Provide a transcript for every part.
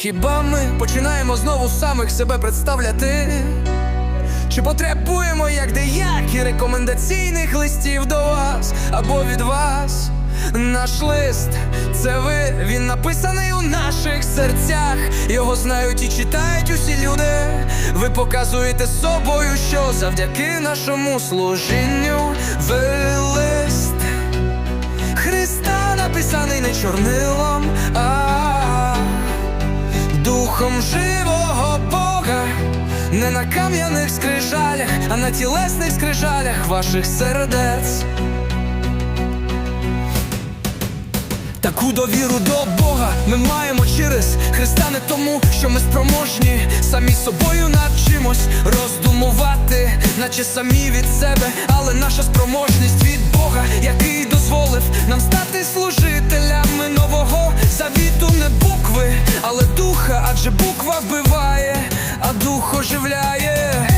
Хіба ми починаємо знову самих себе представляти? Чи потребуємо як деякі рекомендаційних листів до вас або від вас? Наш лист це ви, він написаний у наших серцях. Його знають і читають усі люди. Ви показуєте собою, що завдяки нашому служінню ви лист Христа написаний не чорнилом, а духом живого Бога, не на кам'яних скрижалях, а на тілесних скрижалях ваших сердець. Таку довіру до Бога ми маємо через Христа не тому, що ми спроможні самі собою над чимось роздумувати, наче самі від себе, але наша спроможність від Бога, який дозволив нам стати служителями дух оживляє.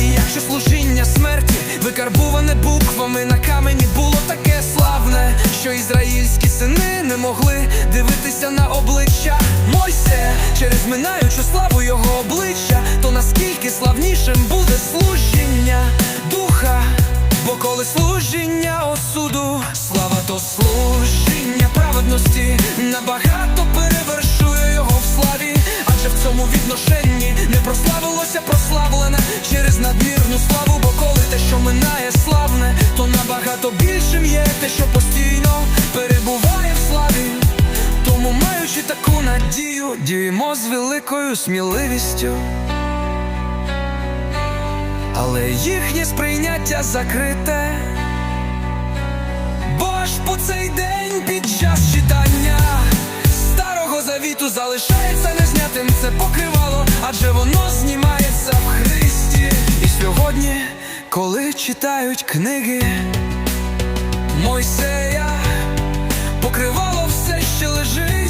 І якщо служіння смерті викарбуване буквами на камені було таке славне, що ізраїльські сини не могли дивитися на обличчя Мойсе через минаючу славу його обличчя, то наскільки славнішим буде служіння духа, бо коли служіння осуду, слава то служіння праведності набагато перевершує надію, діємо з великою сміливістю. Але їхнє сприйняття закрите. Бо ж по цей день під час читання старого завіту залишається незнятим це покривало, адже воно знімається в Христі. І сьогодні, коли читають книги Мойсея, покривало все ще лежить